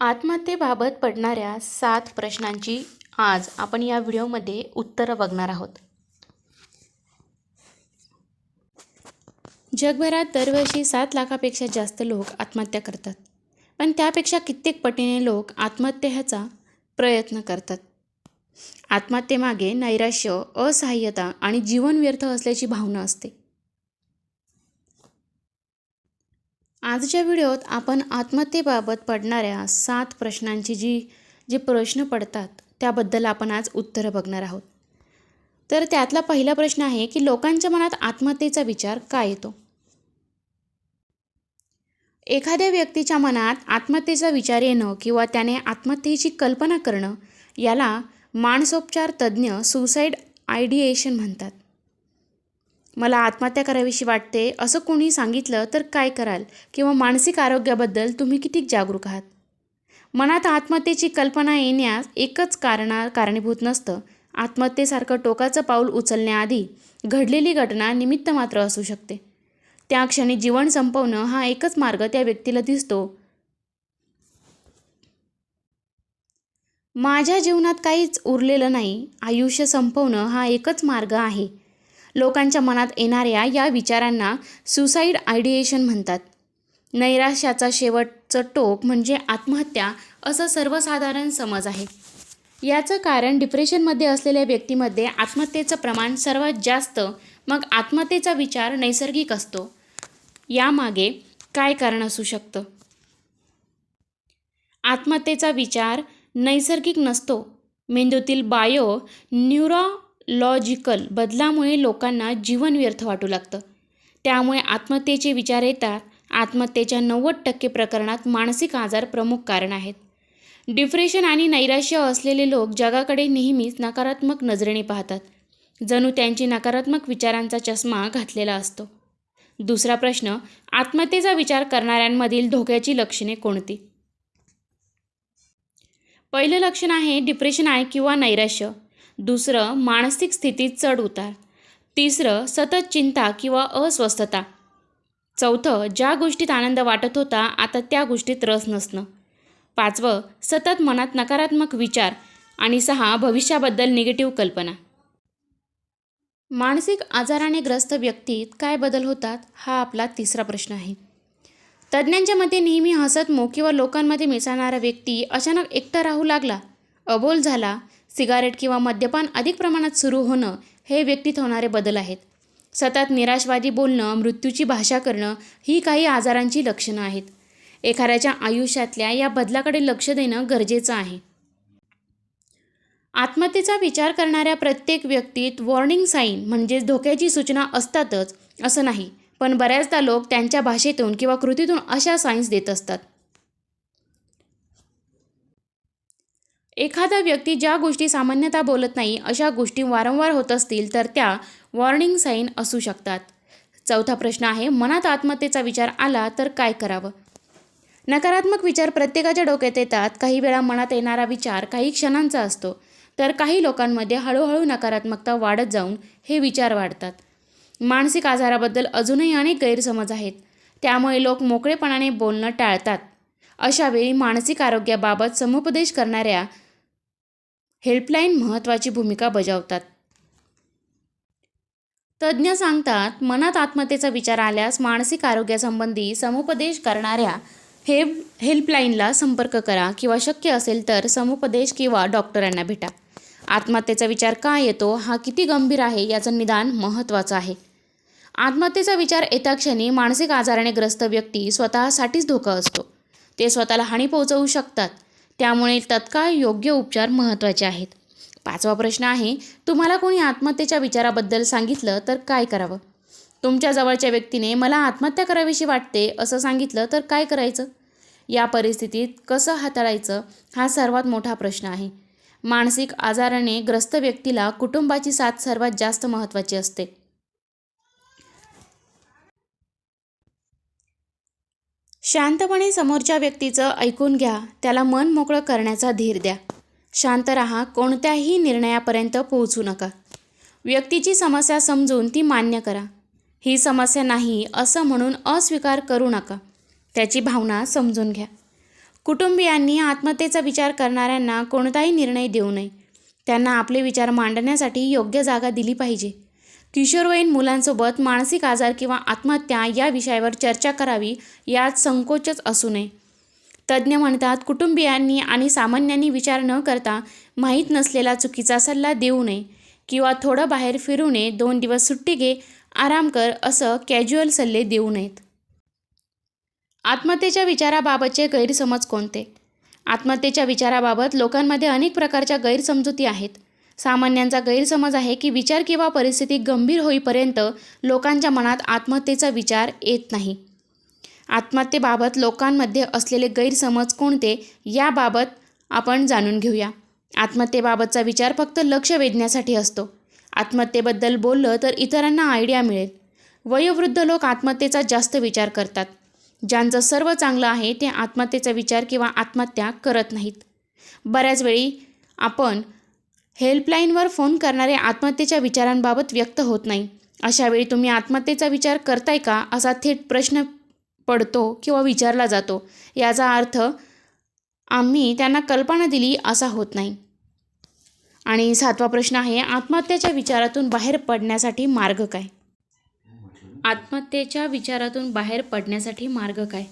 आत्महत्येबाबत पडणाऱ्या सात प्रश्नांची आज आपण या व्हिडिओमध्ये उत्तरं बघणार आहोत. जगभरात दरवर्षी सात लाखापेक्षा जास्त लोक आत्महत्या करतात. पण त्यापेक्षा कित्येक पटीने लोक आत्महत्येचा प्रयत्न करतात. आत्महत्येमागे नैराश्य असहाय्यता आणि जीवन व्यर्थ असल्याची भावना असते. आजच्या व्हिडिओत आपण आत्महत्येबाबत पडणाऱ्या सात प्रश्नांची जी जे प्रश्न पडतात त्याबद्दल आपण आज उत्तरं बघणार आहोत. तर त्यातला पहिला प्रश्न आहे की लोकांच्या मनात आत्महत्येचा विचार का येतो? एखाद्या व्यक्तीच्या मनात आत्महत्येचा विचार येणं किंवा त्याने आत्महत्येची कल्पना करणं याला मानसोपचार तज्ज्ञ सुसाईड आयडिएशन म्हणतात. मला आत्महत्या करावीशी वाटते असं कोणी सांगितलं तर काय कराल? किंवा मानसिक आरोग्याबद्दल तुम्ही किती जागरूक आहात? मनात आत्महत्येची कल्पना येण्यास एकच कारणा कारणीभूत नसतं. आत्महत्येसारखं टोकाचं पाऊल उचलण्याआधी घडलेली घटना निमित्त मात्र असू शकते. त्या क्षणी जीवन संपवणं हा एकच मार्ग त्या व्यक्तीला दिसतो. माझ्या जीवनात काहीच उरलेलं नाही. आयुष्य संपवणं हा एकच मार्ग आहे. लोकांच्या मनात येणाऱ्या या विचारांना सुसाईड आयडिएशन म्हणतात. नैराश्याचा शेवटचं टोक म्हणजे आत्महत्या असं सर्वसाधारण समज आहे. याचं कारण डिप्रेशनमध्ये असलेल्या व्यक्तीमध्ये आत्महत्येचं प्रमाण सर्वात जास्त मग आत्महत्येचा विचार नैसर्गिक असतो. यामागे काय कारण असू शकतं? आत्महत्येचा विचार नैसर्गिक नसतो. मेंदूतील बायो लॉजिकल बदलामुळे लोकांना जीवन व्यर्थ वाटू लागतं. त्यामुळे आत्महत्येचे विचार येतात. आत्महत्येच्या नव्वद टक्के प्रकरणात मानसिक आजार प्रमुख कारण आहेत. डिप्रेशन आणि नैराश्य असलेले लोक जगाकडे नेहमीच नकारात्मक नजरेने पाहतात. जणू त्यांची नकारात्मक विचारांचा चष्मा घातलेला असतो. दुसरा प्रश्न आत्महत्येचा विचार करणाऱ्यांमधील धोक्याची लक्षणे कोणती? पहिलं लक्षण आहे डिप्रेशन आहे किंवा नैराश्य. दुसरं मानसिक स्थितीत चढ उतार. तिसरं सतत चिंता किंवा अस्वस्थता. चौथं ज्या गोष्टीत आनंद वाटत होता आता त्या गोष्टीत रस नसणं. पाचवं सतत मनात नकारात्मक विचार. आणि सहा भविष्याबद्दल निगेटिव्ह कल्पना. मानसिक आजाराने ग्रस्त व्यक्तीत काय बदल होतात हा आपला तिसरा प्रश्न आहे. तज्ज्ञांच्या मते नेहमी हसतमुख किंवा लोकांमध्ये मिसळणारा व्यक्ती अचानक एकटा राहू लागला अबोल झाला सिगारेट किंवा मद्यपान अधिक प्रमाणात सुरू होणं हे व्यक्तीत होणारे बदल आहेत. सतत निराशवादी बोलणं मृत्यूची भाषा करणं ही काही आजारांची लक्षणं आहेत. एखाद्याच्या आयुष्यातल्या या बदलाकडे लक्ष देणं गरजेचं आहे. आत्महत्येचा विचार करणाऱ्या प्रत्येक व्यक्तीत वॉर्निंग साईन म्हणजेच धोक्याची सूचना असतातच असं नाही पण बऱ्याचदा लोक त्यांच्या भाषेतून किंवा कृतीतून अशा सायन्स देत असतात. एखादा व्यक्ती ज्या गोष्टी सामान्यतः बोलत नाही अशा गोष्टी वारंवार होत असतील तर त्या वॉर्निंग साईन असू शकतात. चौथा प्रश्न आहे मनात आत्महत्येचा विचार आला तर काय करावं? नकारात्मक विचार प्रत्येकाच्या डोक्यात येतात. काही वेळा मनात येणारा विचार काही क्षणांचा असतो. तर काही लोकांमध्ये हळूहळू नकारात्मकता वाढत जाऊन हे विचार वाढतात. मानसिक आजाराबद्दल अजूनही अनेक गैरसमज आहेत. त्यामुळे लोक मोकळेपणाने बोलणं टाळतात. अशावेळी मानसिक आरोग्याबाबत समुपदेश करणाऱ्या हेल्पलाईन महत्त्वाची भूमिका बजावतात. तज्ज्ञ सांगतात मनात आत्महत्येचा विचार आल्यास मानसिक आरोग्यासंबंधी समुपदेश करणाऱ्या हे हेल्पलाईनला संपर्क करा किंवा शक्य असेल तर समुपदेश किंवा डॉक्टरांना भेटा. आत्महत्येचा विचार का येतो हा किती गंभीर आहे याचं निदान महत्त्वाचं आहे. आत्महत्येचा विचार येता क्षणी मानसिक आजाराने ग्रस्त व्यक्ती स्वतःसाठीच धोका असतो. ते स्वतःला हानी पोहोचवू शकतात. त्यामुळे तत्काळ योग्य उपचार महत्त्वाचे आहेत. पाचवा प्रश्न आहे तुम्हाला कोणी आत्महत्येच्या विचाराबद्दल सांगितलं तर काय करावं? तुमच्या जवळच्या व्यक्तीने मला आत्महत्या करावीशी वाटते असं सांगितलं तर काय करायचं? या परिस्थितीत कसं हाताळायचं? हा सर्वात मोठा प्रश्न आहे. मानसिक आजाराने ग्रस्त व्यक्तीला कुटुंबाची साथ सर्वात जास्त महत्त्वाची असते. शांतपणे समोरच्या व्यक्तीचं ऐकून घ्या. त्याला मन मोकळं करण्याचा धीर द्या. शांत राहा. कोणत्याही निर्णयापर्यंत पोहोचू नका. व्यक्तीची समस्या समजून ती मान्य करा. ही समस्या नाही असं म्हणून अस्वीकार करू नका. त्याची भावना समजून घ्या. कुटुंबियांनी आत्महत्येचा विचार करणाऱ्यांना कोणताही निर्णय देऊ नये. त्यांना आपले विचार मांडण्यासाठी योग्य जागा दिली पाहिजे. किशोरवयीन मुलांसोबत मानसिक आजार किंवा आत्महत्या या विषयावर चर्चा करावी यात संकोचच असू नये. तज्ज्ञ म्हणतात कुटुंबियांनी आणि सामान्यांनी विचार न करता माहीत नसलेला चुकीचा सल्ला देऊ नये किंवा थोडं बाहेर फिरू नये दोन दिवस सुट्टी घे आराम कर असं कॅज्युअल सल्ले देऊ नयेत. आत्महत्येच्या विचाराबाबतचे गैरसमज कोणते? आत्महत्येच्या विचाराबाबत लोकांमध्ये अनेक प्रकारच्या गैरसमजुती आहेत. सामान्यांचा गैरसमज आहे की विचार किंवा परिस्थिती गंभीर होईपर्यंत लोकांच्या मनात आत्महत्येचा विचार येत नाही. आत्महत्येबाबत लोकांमध्ये असलेले गैरसमज कोणते याबाबत आपण जाणून घेऊया. आत्महत्येबाबतचा विचार फक्त लक्ष वेधण्यासाठी असतो. आत्महत्येबद्दल बोललं तर इतरांना आयडिया मिळेल. वयोवृद्ध लोक आत्महत्येचा जास्त विचार करतात. ज्यांचं सर्व चांगलं आहे ते आत्महत्येचा विचार किंवा आत्महत्या करत नाहीत. बऱ्याच वेळी आपण हेल्पलाईनवर फोन करणारे आत्महत्येच्या विचारांबाबत व्यक्त होत नाही. अशावेळी तुम्ही आत्महत्येचा विचार करताय का? असा थेट प्रश्न पडतो किंवा विचारला जातो. याचा अर्थ आम्ही त्यांना कल्पना दिली असा होत नाही. आणि सातवा प्रश्न आहे आत्महत्येच्या विचारातून बाहेर पडण्यासाठी मार्ग काय? आत्महत्येच्या विचारातून बाहेर पडण्यासाठी मार्ग काय?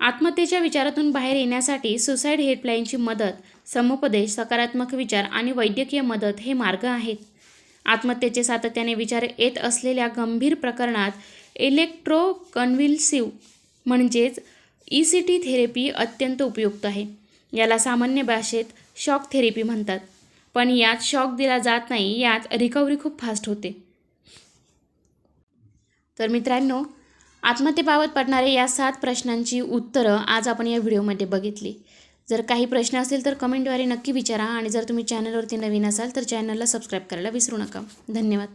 आत्महत्येच्या विचारातून बाहेर येण्यासाठी सुसाईड हेल्पलाईनची मदत समुपदेश सकारात्मक विचार आणि वैद्यकीय मदत हे मार्ग आहेत. आत्महत्येचे सातत्याने विचार येत असलेल्या गंभीर प्रकरणात इलेक्ट्रोकन्व्हिल्सिव्ह म्हणजेच ई सी टी थेरपी अत्यंत उपयुक्त आहे. याला सामान्य भाषेत शॉक थेरपी म्हणतात. पण यात शॉक दिला जात नाही यात रिकव्हरी खूप फास्ट होते. तर मित्रांनो आत्महत्येबाबत पडणारे या सात प्रश्नांची उत्तरं आज आपण या व्हिडिओमध्ये बघितली. जर काही प्रश्न असेल तर कमेंटद्वारे नक्की विचारा आणि जर तुम्ही चॅनलवरती नवीन असाल तर चॅनलला सबस्क्राईब करायला विसरू नका. धन्यवाद.